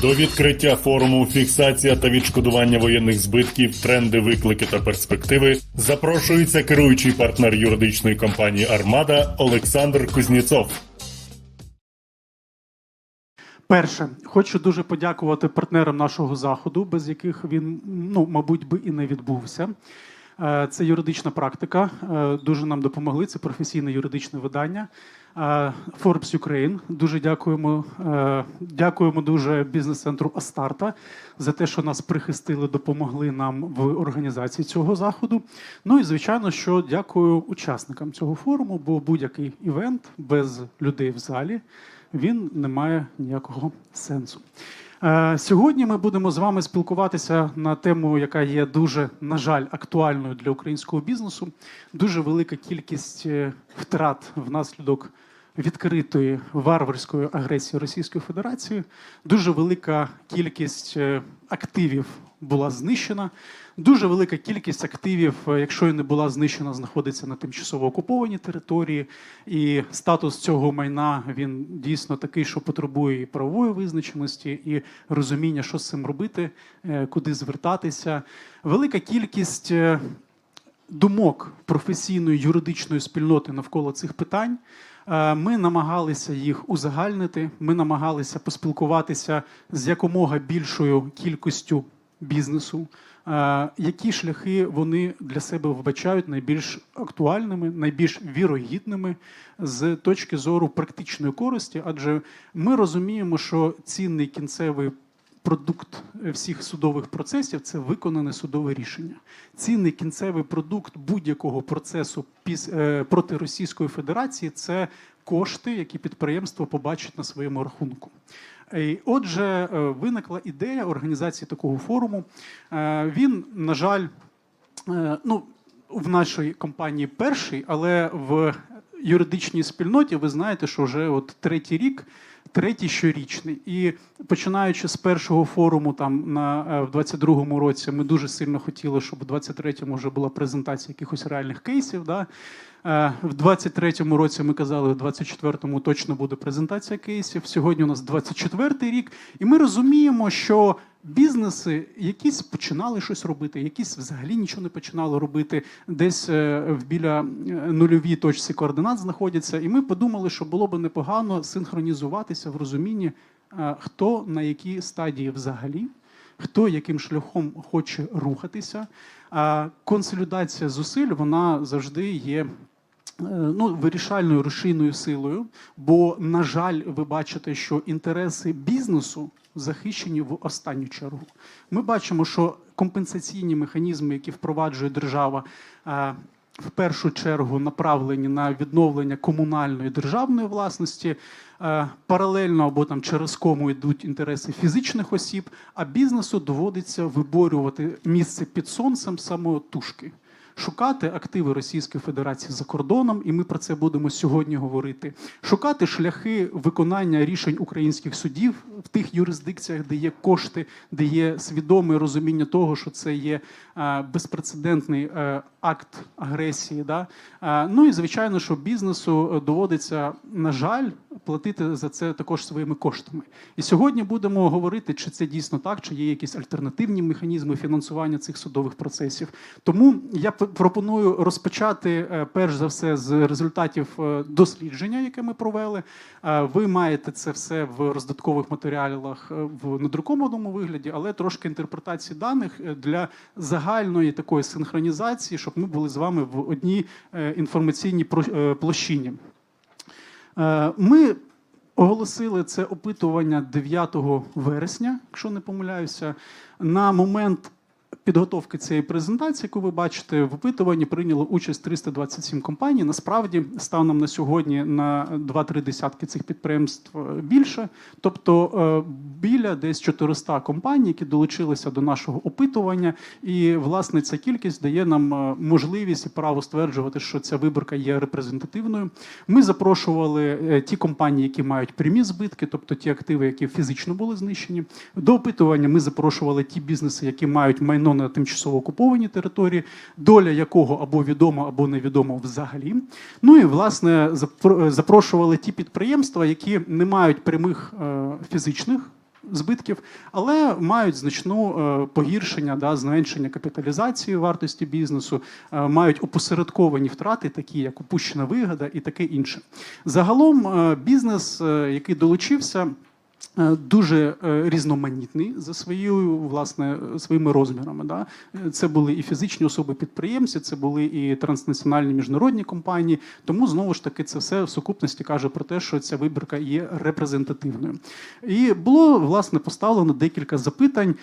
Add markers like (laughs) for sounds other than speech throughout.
До відкриття форуму фіксація та відшкодування воєнних збитків, тренди, виклики та перспективи запрошується керуючий партнер юридичної компанії Армада Олександр Кузнєцов. Перше, хочу дуже подякувати партнерам нашого заходу, без яких він, ну, мабуть, би і не відбувся. Е, Це юридична практика. е, Дуже нам допомогли. Це професійне юридичне видання. Е, Forbes Ukraine. Дуже дякуємо. Дякуємо дуже бізнес-центру Астарта за те, що нас прихистили, допомогли нам в організації цього заходу. Ну і звичайно, що дякую учасникам цього форуму, бо будь-який івент без людей в залі він не має ніякого сенсу. Е, Сьогодні ми будемо з вами спілкуватися на тему, яка є дуже, на жаль, актуальною для українського бізнесу. Дуже велика кількість е, втрат внаслідок відкритої варварської агресії Російської Федерації. Дуже велика кількість е, активів була знищена. Дуже велика кількість активів, е, якщо і не була знищена, знаходиться на тимчасово окупованій території. І статус цього майна він дійсно такий, що потребує і правової визначеності, і розуміння, що з цим робити, е, куди звертатися. Велика кількість е, думок професійної юридичної спільноти навколо цих питань. Ми намагалися їх узагальнити. Ми намагалися поспілкуватися з якомога більшою кількістю бізнесу. Е, Які шляхи вони для себе вбачають найбільш актуальними, найбільш вірогідними з точки зору практичної користі? Адже ми розуміємо, що цінний кінцевий продукт всіх судових процесів це виконане судове рішення. Цінний кінцевий продукт будь-якого процесу е, проти Російської Федерації це кошти, які підприємство побачить на своєму рахунку. І Отже, е, виникла ідея організації такого форуму. Е, Він, на жаль, е, ну, в нашій компанії перший, але в юридичній спільноті ви знаєте, що вже от третій рік, третій щорічний. І починаючи з першого форуму, там на е, в 22-му році, ми дуже сильно хотіли, щоб у 23-му вже була презентація якихось реальних кейсів. Да? Е, В 23-му році ми казали, в 24-му точно буде презентація кейсів. Сьогодні у нас 24-й рік, і ми розуміємо, що бізнеси якісь починали щось робити, якісь взагалі нічого не починали робити, десь е, в біля е, нульовій точці координат знаходяться. І ми подумали, що було би непогано синхронізуватися в розумінні, е, хто на якій стадії взагалі. Хто яким шляхом хоче рухатися, а консолідація зусиль вона завжди є е, ну, вирішальною рушійною силою. Бо, на жаль, ви бачите, що інтереси бізнесу захищені в останню чергу. Ми бачимо, що компенсаційні механізми, які впроваджує держава, е, в першу чергу направлені на відновлення комунальної державної власності. Е, Паралельно або там через кому йдуть інтереси фізичних осіб, а бізнесу доводиться виборювати місце під сонцем самотужки, шукати активи Російської Федерації за кордоном, і ми про це будемо сьогодні говорити. Шукати шляхи виконання рішень українських судів в тих юрисдикціях, де є кошти, де є свідоме розуміння того, що це є е, безпрецедентний е, акт агресії. Да? Е, Ну і звичайно, що бізнесу е, доводиться, на жаль, платити за це також своїми коштами. І сьогодні будемо говорити, чи це дійсно так, чи є якісь альтернативні механізми фінансування цих судових процесів. Тому я пропоную розпочати е, перш за все з результатів дослідження, яке ми провели. Ви маєте це все в роздаткових матеріалах в недрукованому вигляді, але трошки інтерпретації даних для загальної такої синхронізації, щоб ми були з вами в одній е, інформаційній е, площині. Е, Ми оголосили це опитування 9 вересня, якщо не помиляюся. На момент підготовки цієї презентації, яку ви бачите, в опитуванні прийняло участь 327 компаній. Насправді, станом на сьогодні на 2-3 десятки цих підприємств е, більше. Тобто е, біля десь 400 компаній, які долучилися до нашого опитування. І, власне, ця кількість дає нам е, можливість і право стверджувати, що ця виборка є репрезентативною. Ми запрошували ті компанії, які мають прямі збитки, тобто ті активи, які фізично були знищені. До опитування ми запрошували ті бізнеси, які мають майно на тимчасово окупованій території, доля якого або відома, або невідома взагалі. Ну і власне запро- запрошували ті підприємства, які не мають прямих е, фізичних збитків, але мають значну е, погіршення, да, зменшення капіталізації вартості бізнесу, е, мають опосередковані втрати, такі як упущена вигода і таке інше. Загалом бізнес, який долучився. Е, Дуже е, різноманітний за своєю власне своїми розмірами. Да? Е, Це були і фізичні особи-підприємці, це були і транснаціональні міжнародні компанії. Тому знову ж таки це все в сукупності каже про те, що ця вибірка є репрезентативною. І було власне поставлено декілька запитань.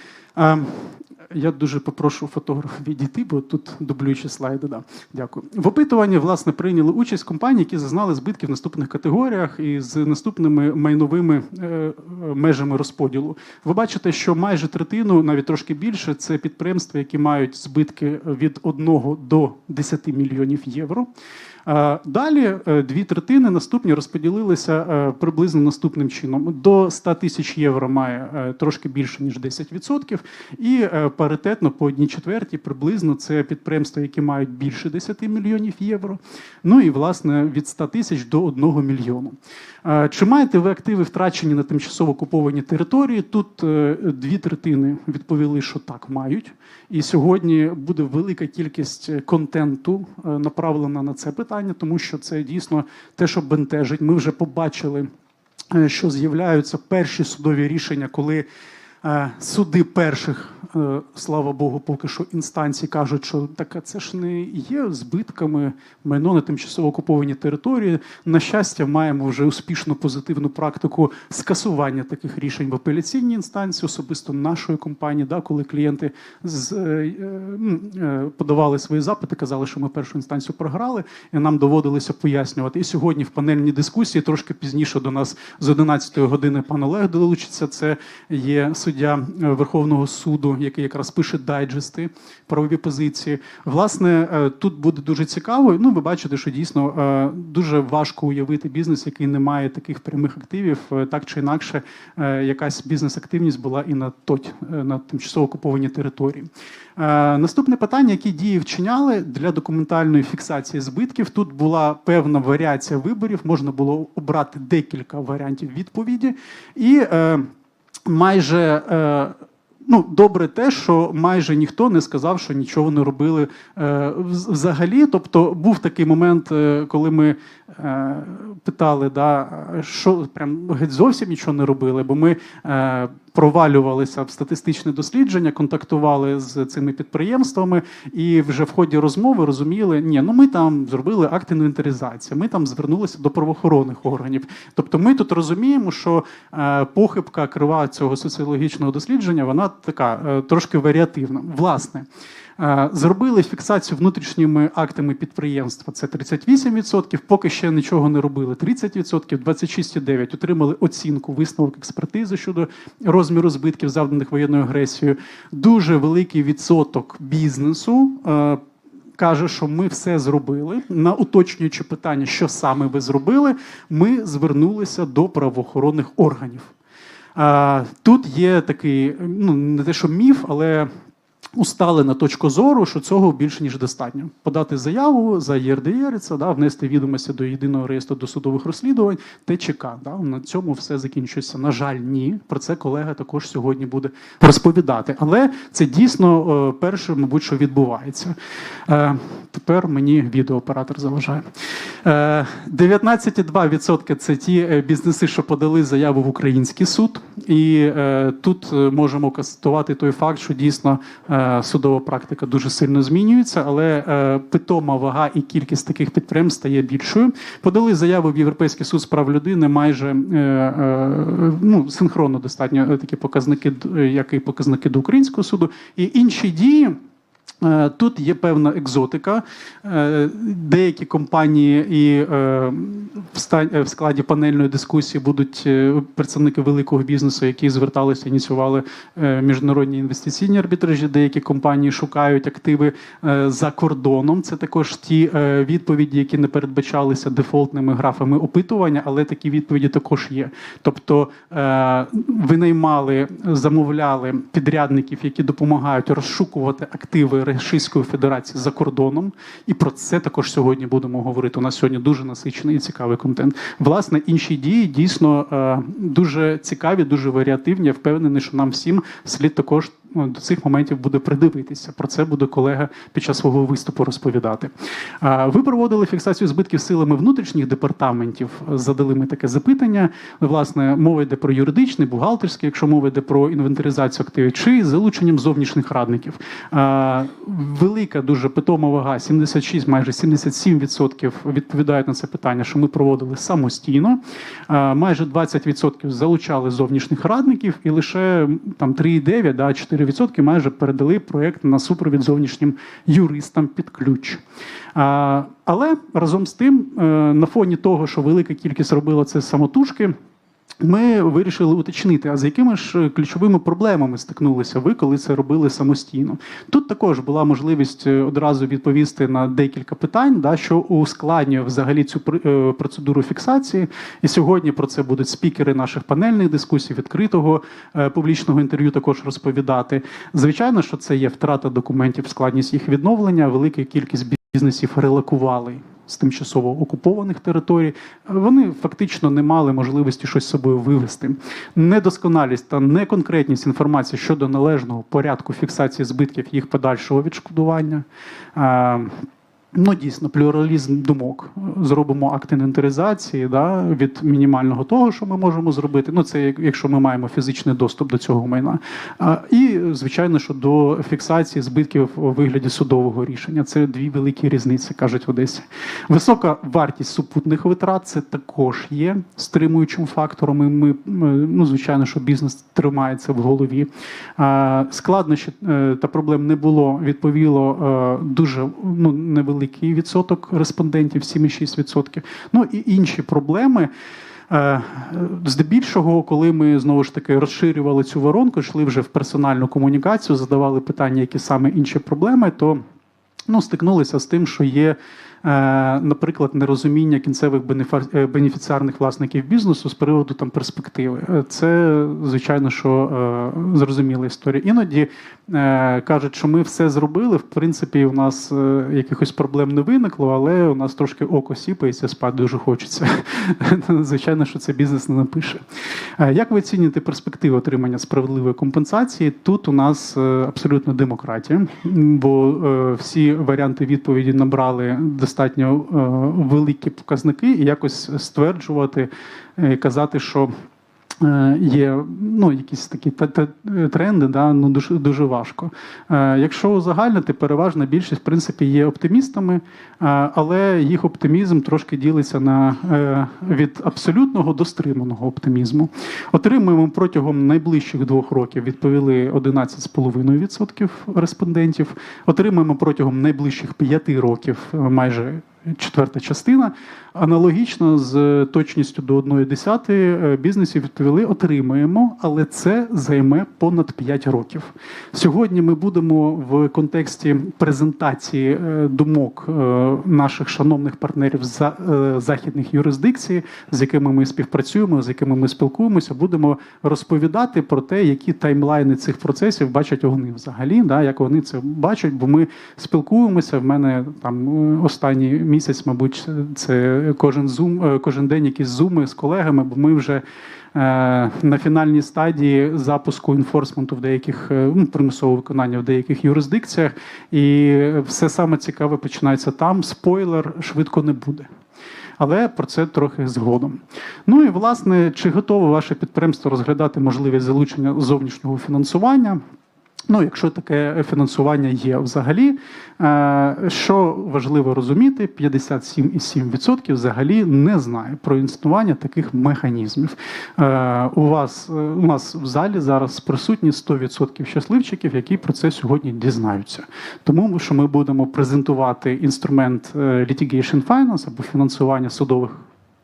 Я дуже попрошу фотографа відійти, бо тут дублюючі слайди. Да. Дякую. В опитуванні власне прийняли участь компанії, які зазнали збитки в наступних категоріях і з наступними майновими е, е, межами розподілу. Ви бачите, що майже третину, навіть трошки більше, це підприємства, які мають збитки від 1 до 10 мільйонів євро. Е, Далі е, дві третини наступні розподілилися е, приблизно наступним чином: до 100 тисяч євро має трошки більше ніж 10%, і паритетно по одній четвертій приблизно це підприємства, які мають більше 10 мільйонів євро. Ну і власне від 100 тисяч до 1 мільйону. Чи маєте ви активи втрачені на тимчасово окуповані території? Тут дві третини відповіли, що так мають. І сьогодні буде велика кількість контенту направлена на це питання, тому що це дійсно те, що бентежить. Ми вже побачили, е, що з'являються перші судові рішення, коли суди перших, е, слава Богу, поки що інстанцій кажуть, що так це ж не є збитками майно на тимчасово окуповані території. На щастя, маємо вже успішну позитивну практику скасування таких рішень в апеляційній інстанції, особисто нашої компанії, да, коли клієнти з, е, е, е, подавали свої запити, казали, що ми першу інстанцію програли, і нам доводилося пояснювати. І сьогодні в панельній дискусії трошки пізніше до нас з 11 години пан Олег долучиться. Це є суддя е, Верховного суду, який якраз пише дайджести правові позиції. Власне, е, тут буде дуже цікаво. Ну, ви бачите, що дійсно е, дуже важко уявити бізнес, який не має таких прямих активів, так чи інакше, якась бізнес-активність була і на ТОТь, на тимчасово окупованій території. Наступне питання, які дії вчиняли для документальної фіксації збитків. Тут була певна варіація виборів, можна було обрати декілька варіантів відповіді, і майже. Е, Ну, добре, те, що майже ніхто не сказав, що нічого не робили е, взагалі. Тобто був такий момент, е, коли ми питали, да, що прям геть зовсім нічого не робили, бо ми провалювалися в статистичне дослідження, контактували з цими підприємствами, і вже в ході розмови розуміли, ні, ну ми там зробили акт інвентаризації, ми там звернулися до правоохоронних органів. Тобто, ми тут розуміємо, що е, похибка крива цього соціологічного дослідження, вона така е, трошки варіативна. Власне. Зробили фіксацію внутрішніми актами підприємства. Це 38%, поки ще нічого не робили. 30%, 26,9% отримали оцінку висновок експертизи щодо розміру збитків, завданих воєнною агресією. Дуже великий відсоток бізнесу. Каже, що ми все зробили. На уточнюючи питання, що саме ви зробили, ми звернулися до правоохоронних органів. Тут є такий, ну не те, що міф, але усталена точка зору, що цього більше ніж достатньо. Подати заяву за ЄРДР, це да, внести відомості до єдиного реєстру досудових розслідувань, ТЧК. Да, на цьому все закінчується. На жаль, ні. Про це колега також сьогодні буде розповідати. Але це дійсно е, перше, мабуть, що відбувається. Е, Тепер мені відеооператор заважає. Е, 19,2% це ті е, бізнеси, що подали заяву в український суд, і е, тут е, можемо констатувати той факт, що дійсно судова практика дуже сильно змінюється, але е, питома вага і кількість таких підприємств стає більшою. Подали заяву в Європейський суд з прав людини майже е, е, ну, синхронно достатньо е, такі показники, е, як і показники до українського суду, і інші дії. Е, Тут є певна екзотика. Е, Деякі компанії і е, в складі панельної дискусії будуть представники великого бізнесу, які зверталися, ініціювали міжнародні інвестиційні арбітражі. Деякі компанії шукають активи за кордоном. Це також ті відповіді, які не передбачалися дефолтними графами опитування, але такі відповіді також є. Тобто винаймали, замовляли підрядників, які допомагають розшукувати активи Російської Федерації за кордоном, і про це також сьогодні будемо говорити. У нас сьогодні дуже насичений і цікавий контент. Власне, інші дії дійсно е, дуже цікаві, дуже варіативні. Я впевнений, що нам всім слід також ну, до цих моментів буде придивитися. Про це буде колега під час свого виступу розповідати. Ви проводили фіксацію збитків силами внутрішніх департаментів. Задали ми таке запитання. Власне, мова йде про юридичний, бухгалтерський, якщо мова йде про інвентаризацію активів, чи залученням зовнішніх радників. Велика дуже питома вага, 76, майже 77% відповідають на це питання, що ми проводили самостійно. Майже 20% залучали зовнішніх радників, і лише там 3,9, да, 4% майже передали проєкт на супровід зовнішнім юристам під ключ. Але разом з тим, е, на фоні того, що велика кількість робила це самотужки. Ми вирішили уточнити, а з якими ж ключовими проблемами стикнулися ви, коли це робили самостійно. Тут також була можливість е, одразу відповісти на декілька питань, да, що ускладнює взагалі цю е, процедуру фіксації. І сьогодні про це будуть спікери наших панельних дискусій, відкритого е, публічного інтерв'ю також розповідати. Звичайно, що це є втрата документів, складність їх відновлення, велика кількість бізнесів релокували з тимчасово окупованих територій, вони фактично не мали можливості щось собою вивести. Недосконалість та неконкретність інформації щодо належного порядку фіксації збитків їх подальшого відшкодування. Ну, дійсно, плюралізм думок. Зробимо акт інвентаризації да, від мінімального того, що ми можемо зробити. Ну, це якщо ми маємо фізичний доступ до цього майна. А, І, звичайно, що до фіксації збитків у вигляді судового рішення. Це дві великі різниці, кажуть в Одесі. Висока вартість супутних витрат це також є стримуючим фактором. І ми, ну, звичайно, що бізнес тримається в голові. А, Складнощі е, та проблем не було. Відповіло е, дуже ну, невеликий відсоток респондентів, 7,6%. Ну і інші проблеми. Е, Здебільшого, коли ми знову ж таки розширювали цю воронку, йшли вже в персональну комунікацію, задавали питання, які саме інші проблеми, то ну, стикнулися з тим, що є, е, наприклад, нерозуміння кінцевих е, бенефіціарних власників бізнесу з приводу там перспективи. Е, Це звичайно, що е, зрозуміла історія. Іноді е, кажуть, що ми все зробили. В принципі, у нас е, якихось проблем не виникло, але у нас трошки око сіпається, спати дуже хочеться. (laughs) Звичайно, що це бізнес не напише. Е, Як ви оцінюєте перспективи отримання справедливої компенсації? Тут у нас е, абсолютно демократія, бо е, всі варіанти відповіді набрали е, великі показники, і якось стверджувати, е, казати, що. Е, Є ну, якісь такі та- та- тренди, да, ну, дуже, дуже важко. Е, Якщо узагальнити, переважна більшість в принципі є оптимістами, е, але їх оптимізм трошки ділиться на, від абсолютного до стриманого оптимізму. Отримуємо протягом найближчих двох років відповіли 11,5% респондентів. Отримуємо протягом найближчих п'яти років майже четверта частина. Аналогічно з точністю до 1,1 е, бізнесів відповіли: отримуємо, але це займе понад 5 років. Сьогодні ми будемо в контексті презентації е, думок е, наших шановних партнерів з західних юрисдикцій, з якими ми співпрацюємо, з якими ми спілкуємося, будемо розповідати про те, які таймлайни цих процесів бачать вони взагалі, да, як вони це бачать, бо ми спілкуємося. В мене там останній місяць, мабуть, це кожен зум, е, кожен день якісь зуми з колегами, бо ми вже. е, На фінальній стадії запуску інфорсменту в деяких е, ну, примусового виконання в деяких юрисдикціях, і все саме цікаве починається там. Спойлер швидко не буде. Але про це трохи згодом. Ну і власне, чи готове ваше підприємство розглядати можливість залучення зовнішнього фінансування? Ну, якщо таке фінансування є взагалі, е, що важливо розуміти, 57,7% взагалі не знає про існування таких механізмів. Е, У вас е, у нас в залі зараз присутні 100% щасливчиків, які про це сьогодні дізнаються. Тому що ми будемо презентувати інструмент litigation finance або фінансування судових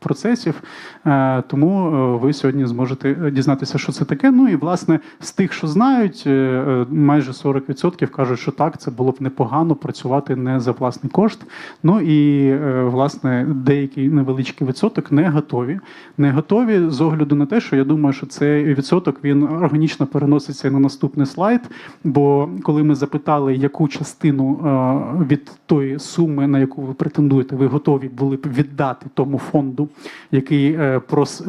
процесів. Е, Тому е, ви сьогодні зможете е, дізнатися, що це таке. Ну і власне з тих, що знають, майже 40% кажуть, що так, це було б непогано працювати не за власний кошт. Ну і власне деякий невеличкий відсоток не готові. Не готові з огляду на те, що я думаю, що цей відсоток він органічно переноситься на наступний слайд. Бо коли ми запитали, яку частину від тої суми, на яку ви претендуєте, ви готові були б віддати тому фонду, який е,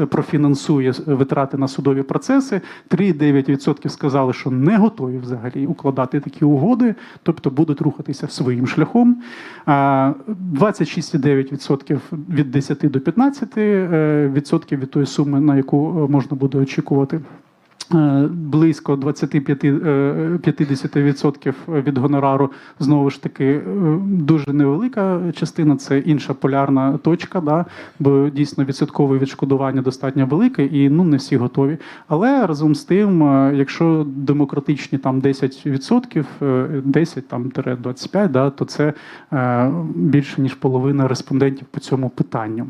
профінансує витрати на судові процеси, 3,9% сказали, що не готові взагалі укладати такі угоди, тобто будуть рухатися своїм шляхом. А 26,9% від 10 до 15% е, від тої суми, на яку е, можна буде очікувати. Е, Близько 25 е, 50% від гонорару знову ж таки е, дуже невелика частина. Це інша полярна точка, да, бо дійсно відсоткове відшкодування достатньо велике, і ну не всі готові. Але разом з тим, якщо демократичні там 10%, е, 10 там тире 25, да, то це більше ніж половина респондентів по цьому питанню.